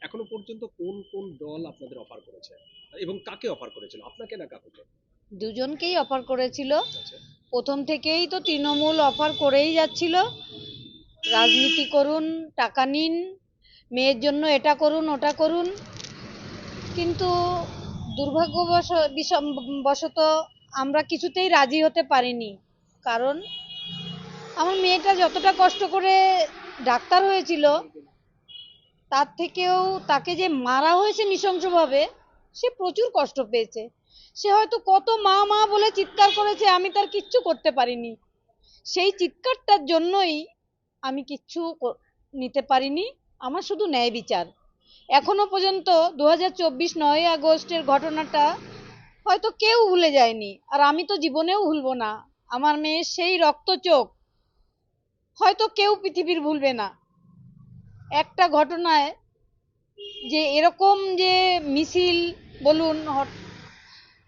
এখনও পর্যন্ত কোন কোন দল আপনাদের অফার করেছে? এবং কাকে অফার করেছিল? আপনাকে না কাকুকে? দুজনকেই অফার করেছিল। আচ্ছা প্রথম থেকেই তো তৃণমূল অফার করেই যাচ্ছিল। রাজনীতি করুন টাকা নিন মেয়ের জন্য এটা করুন ওটা করুন। কিন্তু দুর্ভাগ্যবশ বিষম- বশত আমরা কিছুতেই রাজি হতে পারিনি। কারণ আমার মেয়েটা যতটা কষ্ট করে ডাক্তার হয়েছিল তার থেকেও তাকে যে মারা হয়েছে নৃশংসভাবে, সে প্রচুর কষ্ট পেয়েছে। সে হয়তো কত মা মা বলে চিৎকার করেছে, আমি তার কিচ্ছু করতে পারিনি। সেই চিৎকারটার জন্যই আমি কিচ্ছু নিতে পারিনি। আমার শুধু ন্যায় বিচার। এখনও পর্যন্ত দু হাজার চব্বিশ নয় আগস্টের ঘটনাটা হয়তো কেউ ভুলে যায়নি। আর আমি তো জীবনেও ভুলবো না। আমার মেয়ের সেই রক্ত চোখ হয়তো কেউ পৃথিবীর ভুলবে না। একটা ঘটনায় যে এরকম যে মিছিল, বলুন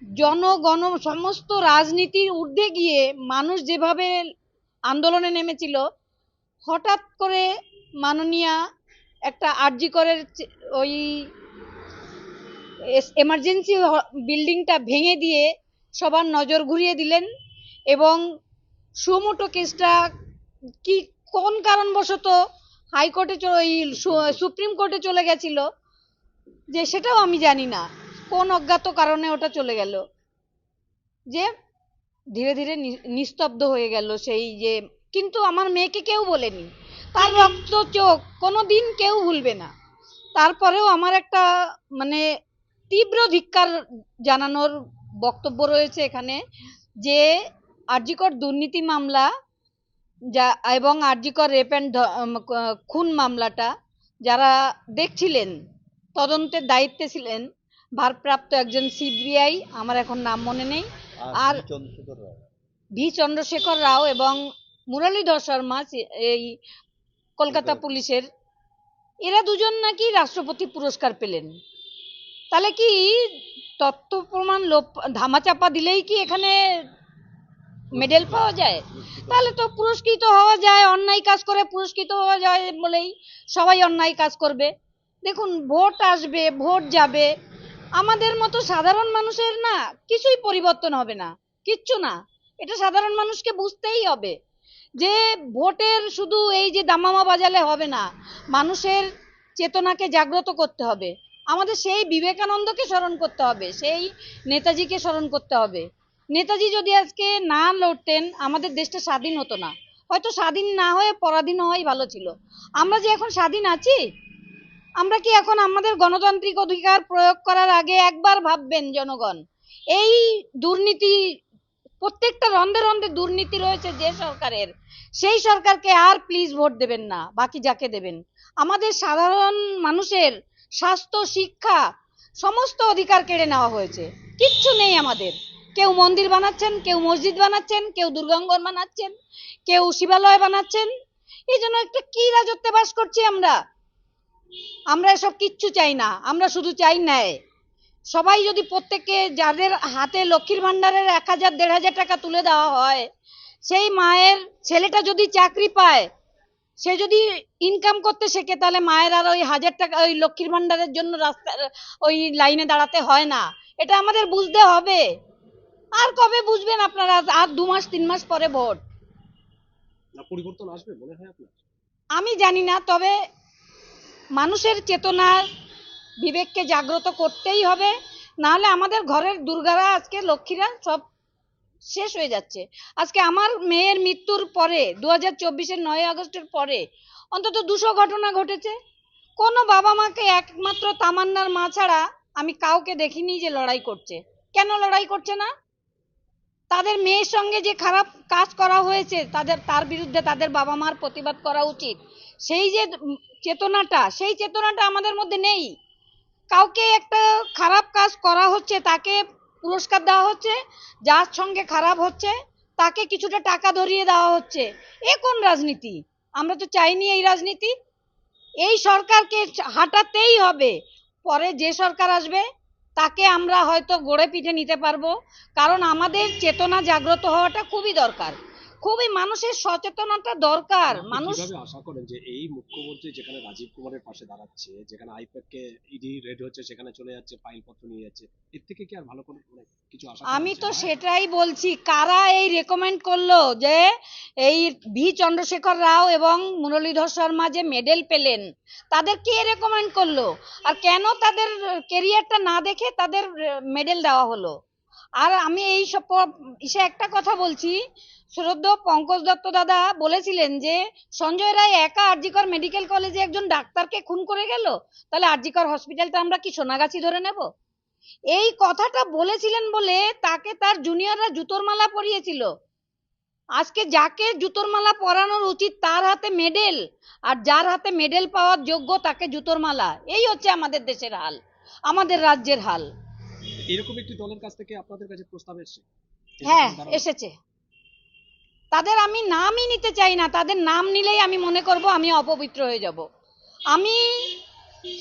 জনগণ, সমস্ত রাজনীতির ঊর্ধ্বে গিয়ে মানুষ যেভাবে আন্দোলনে নেমেছিল, হঠাৎ করে মাননীয়া একটা আরজি করের ওই এমার্জেন্সি বিল্ডিংটা ভেঙে দিয়ে সবার নজর ঘুরিয়ে দিলেন এবং সুমোটো কেসটা কি, কোন কারণবশত হাইকোর্টে ওই সুপ্রিম কোর্টে চলে গেছিল, যে সেটাও আমি জানি না, কোন অজ্ঞাত কারণে ওটা চলে গেল। যে ধীরে ধীরে নিস্তব্ধ হয়ে গেল সেই যে, কিন্তু আমার মেয়েকে কেউ বলেনি। তার রক্ত চোখ কোনো দিন কেউ ভুলবে না। তারপরেও আমার একটা মানে তীব্র ধিক্কার জানানোর বক্তব্য রয়েছে এখানে, যে আরজিকর দুর্নীতি মামলা যা এবং আরজিকর রেপ অ্যান্ড খুন মামলাটা যারা দেখছিলেন তদন্তের দায়িত্বে ছিলেন ভারপ্রাপ্ত একজন সিবিআই আমার এখন নাম মনে নেই আর ভি চন্দ্রশেখর রাও এবং মুরলীধর শর্মা এই কলকাতা কলকাতা। পুলিশের এরা দুজন নাকি রাষ্ট্রপতি পুরস্কার পেলেন তাহলে কি তথ্য প্রমাণ লোপ ধামাচাপা দিলেই কি এখানে মেডেল পাওয়া যায়, তাহলে তো পুরস্কৃত হওয়া যায়, অন্যায় কাজ করে পুরস্কৃত হওয়া যায় বলেই সবাই অন্যায় কাজ করবে। দেখুন, ভোট আসবে, ভোট যাবে, আমাদের মতো সাধারণ মানুষের না কিছুই পরিবর্তন হবে না, কিচ্ছু না। এটা সাধারণ মানুষকে বুঝতেই হবে যে ভোটের শুধু এই যে দামামা বাজালে হবে না, মানুষের চেতনাকে জাগ্রত করতে হবে। আমাদের সেই বিবেকানন্দকে স্মরণ করতে হবে, সেই নেতাজিকে স্মরণ করতে হবে। নেতাজি যদি আজকে না লড়তেন, আমাদের দেশটা স্বাধীন হতো না। হয়তো স্বাধীন না হয়ে পরাধীন হওয়াই ভালো ছিল। আমরা যে এখন স্বাধীন আছি, আমরা কি এখন আমাদের গণতান্ত্রিক অধিকার প্রয়োগ করার আগে একবার ভাববেন জনগণ? এই দুর্নীতি, প্রত্যেকটা রন্ধে রন্ধে দুর্নীতি রয়েছে যে সরকারের, সেই সরকারকে আর প্লিজ ভোট দেবেন না, বাকি যাকে দেবেন। আমাদের সাধারণ মানুষের স্বাস্থ্য, শিক্ষা, সমস্ত অধিকার কেড়ে নেওয়া হয়েছে। কিচ্ছু নেই আমাদের। কেউ মন্দির বানাচ্ছেন, কেউ মসজিদ বানাচ্ছেন, কেউ দুর্গাঙ্গন বানাচ্ছেন, কেউ শিবালয় বানাচ্ছেন। এই জন্য একটা কি রাজত্বে বাস করছি আমরা? আমরা এসব কিচ্ছু চাই না, আমরা শুধু চাই ন্যায়। সবাই যদি প্রত্যেককে যাদের হাতে লক্ষ্মীর ভাণ্ডারের এক হাজার, দেড় হাজার টাকা তুলে দেওয়া হয়, সেই মায়ের ছেলেটা যদি চাকরি পায়, সে যদি ইনকাম করতে শেখে, তাহলে মায়ের আর ওই হাজার টাকা, ওই লক্ষ্মীর ভাণ্ডারের জন্য রাস্তার, ওই লাইনে দাঁড়াতে হয় না। এটা আমাদের বুঝতে হবে। আর কবে বুঝবেন আপনারা? আর দু মাস তিন মাস পরে ভোট। না পরিবর্তন আসবে মনে হয় আপনার? আমি জানি না তবে মানুষের চেতনার বিবেককে জাগ্রত করতেই হবে। নাহলে আমাদের ঘরের দুর্গারা আজকে লক্ষ্মীরা সব শেষ হয়ে যাচ্ছে। আজকে আমার মেয়ের মৃত্যুর পরে দু হাজার চব্বিশের নয় আগস্টের পরে অন্তত দুশো ঘটনা ঘটেছে। কোনো বাবা মাকে একমাত্র তামান্নার মা ছাড়া আমি কাউকে দেখিনি যে লড়াই করছে। কেন লড়াই করছে না? তাদের মেয়ের সঙ্গে যে খারাপ কাজ করা হয়েছে, তাদের, তার বিরুদ্ধে তাদের বাবা মার প্রতিবাদ করা উচিত। সেই যে চেতনাটা, সেই চেতনাটা আমাদের মধ্যে নেই। কাউকে একটা খারাপ কাজ করা হচ্ছে, তাকে পুরস্কার দেওয়া হচ্ছে, যার সঙ্গে খারাপ হচ্ছে, তাকে কিছুটা টাকা ধরিয়ে দেওয়া হচ্ছে। এ কোন রাজনীতি? আমরা তো চাইনি এই রাজনীতি। এই সরকারকে হাঁটাতেই হবে। পরে যে সরকার আসবে তাকে আমরা হয়তো গড়ে পিঠে নিতে পারব। কারণ আমাদের চেতনা জাগ্রত হওয়াটা খুবই দরকার। খুবই মানুষের সচেতনতা দরকার মানুষ আশা করেন যে এই মুখ্যমন্ত্রী যেখানে রাজীব কুমারের পাশে দাঁড়াচ্ছে যেখানে আইপ্যাক কে ইডি রেড হচ্ছে সেখানে চলে যাচ্ছে ফাইল পত্র নিয়ে যাচ্ছে এর থেকে কি আর ভালো করে মানে কিছু আশা আমি তো সেটাই বলছি কারা এই রেকমেন্ড করল যে এই ভি চন্দ্রশেখর রাও এবং মুরলীধর শর্মা যে মেডেল পেলেন তাদের কে রেকমেন্ড করল? আর কেন তাদের কেরিয়ারটা না দেখে তাদের মেডেল দেওয়া হলো? আর আমি এই সব ইসে একটা কথা বলছি। শ্রদ্ধ পঙ্কজ দত্ত দাদা বলেছিলেন যে, সঞ্জয় রায় একা আরজিকর মেডিকেল কলেজে একজন ডাক্তারকে খুন করে গেল? তাহলে আরজিকর হসপিটালটা আমরা কি সোনাগাছি ধরে নেব? এই কথাটা বলেছিলেন বলে তাকে তার জুনিয়ররা জুতোর মালা পরিয়েছিল। আজকে যাকে জুতোর মালা পরানোর উচিত তার হাতে মেডেল, আর যার হাতে মেডেল পাওয়ার যোগ্য তাকে জুতোর মালা। এই হচ্ছে আমাদের দেশের হাল, আমাদের রাজ্যের হাল। এরকম একটি দলের কাছ থেকে আপনাদের কাছে প্রস্তাব এসেছে? হ্যাঁ এসেছে। তাদের আমি নামই নিতে চাই না তাদের নাম নিলেই আমি মনে করব আমি অপবিত্র হয়ে যাব। আমি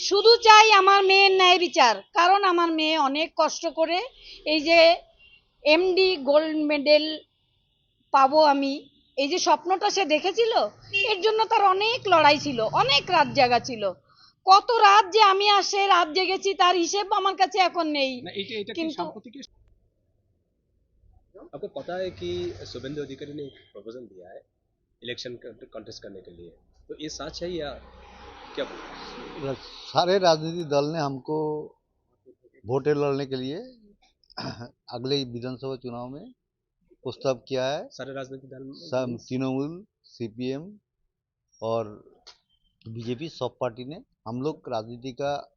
শুধু চাই আমার মেয়ের ন্যায় বিচার কারণ আমার মেয়ে অনেক কষ্ট করে এই যে এমডি গোল্ড মেডেল পাবো আমি এই যে স্বপ্নটা সে দেখেছিল এর জন্য তার অনেক লড়াই ছিল অনেক রাত জাগা ছিল। কত রাত যে আমি আসে রাত জেগেছি তার হিসেব আমার কাছে এখন নেই না এটা এটা কি কিন্তু- সাম্প্রতিক आपको पता है कि शुभेंदु अधिकारी ने एक प्रपोजल दिया है इलेक्शन कंटेस्ट करने के लिए तो ये सच है या क्या बोलते हैं? सारे राजनीतिक दल ने हमको वोटे लड़ने के लिए अगले विधानसभा चुनाव में प्रस्ताव किया है सारे राजनीतिक दल सब तृणमूल सीपीएम और बीजेपी सब पार्टी ने हम लोग राजनीति का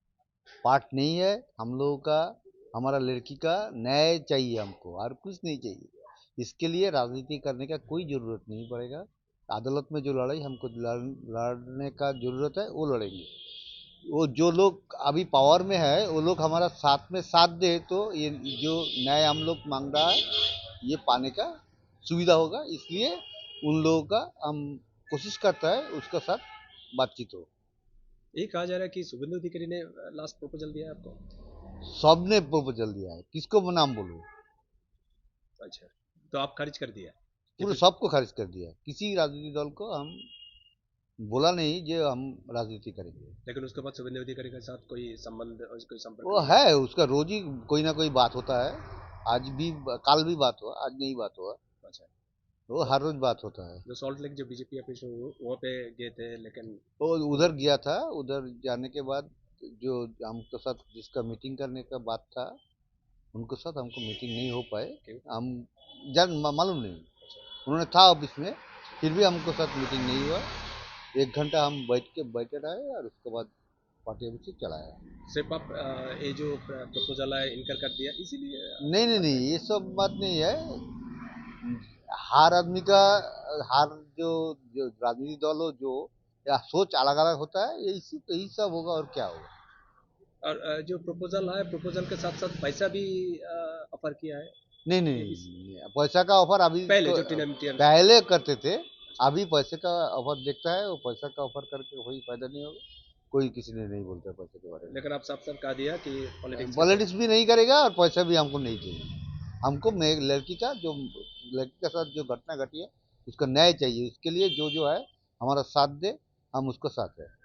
पार्ट नहीं है, हम लोगों का, हमारा लड़की का न्याय चाहिए हमको, और कुछ नहीं चाहिए। इसके लिए राजनीति करने का कोई ज़रूरत नहीं पड़ेगा। अदालत में जो लड़ाई हमको लड़- लड़ने का ज़रूरत है, वो लड़ेंगे। वो जो लोग अभी पावर में है, वो लोग हमारा साथ में साथ दे तो ये जो न्याय हम लोग मांग रहा है, ये पाने का सुविधा होगा। इसलिए उन लोगों का हम कोशिश करता है, उसका साथ बातचीत हो। ये कहा जा रहा है कि शुभेंदु अधिकारी ने लास्ट प्रपोजल दिया है आपको? सबने प्रपोजल दिया है। किसको नाम बोलूँ? अच्छा तो आप खारिज कर दिया? पूरे सबको खारिज कर दिया किसी राजनीतिक दल को हम बोला नहीं जो हम राजनीति करेंगे। लेकिन उसके बाद शुभेंदु अधिकारी के साथ कोई संबंध कोई संपर्क? वो है उसका रोज ही कोई ना कोई बात होता है। आज भी कल भी बात हुआ आज नहीं बात हुआ। वो हर रोज बात होता है। जो सॉल्ट लेक जो बीजेपी ऑफ़िस वो- वहाँ पे गए थे लेकिन वो उधर गया था उधर जाने के बाद जो हमके साथ जिसका मीटिंग करने का बात था उनके साथ हमको मीटिंग नहीं हो पाए। हम जान मालूम नहीं। उन्होंने था ऑफ़िस में फिर भी हमको साथ मीटिंग नहीं हुआ। एक घंटा हम बैठ के बैठे रहे और उसके बाद पार्टी ऑफ़िस से चला आया। सिर्फ़ आप ये जो प्रपोजल है इनकार कर दिया इसीलिए नहीं नहीं नहीं ये सब बात नहीं है। हर आदमी का हर जो जो राजनीतिक दल हो जो या सोच अलग अलग होता है ये इसी यही सब होगा और क्या होगा? और जो प्रपोजल है प्रपोजल के साथ साथ पैसा भी ऑफ़र किया है? नहीं नहीं, नहीं, पैसा का ऑफ़र अभी पहले तो- टीएमटी पहले करते थे अभी पैसे का ऑफ़र देखता है वो पैसा का ऑफ़र करके कोई फ़ायदा नहीं होगा। कोई किसी ने नहीं बोलता पैसे के बारे में। लेकिन आप साफ़ साफ़ कहा दिया कि पॉलिटिक्स पॉलिटिक्स भी नहीं करेगा और पैसा भी हमको नहीं चाहिए हमको मे- लड़की का जो लड़की के साथ जो घटना घटी है, उसका न्याय चाहिए। उसके लिए जो जो है, हमारा साथ दे, हम उसको साथ है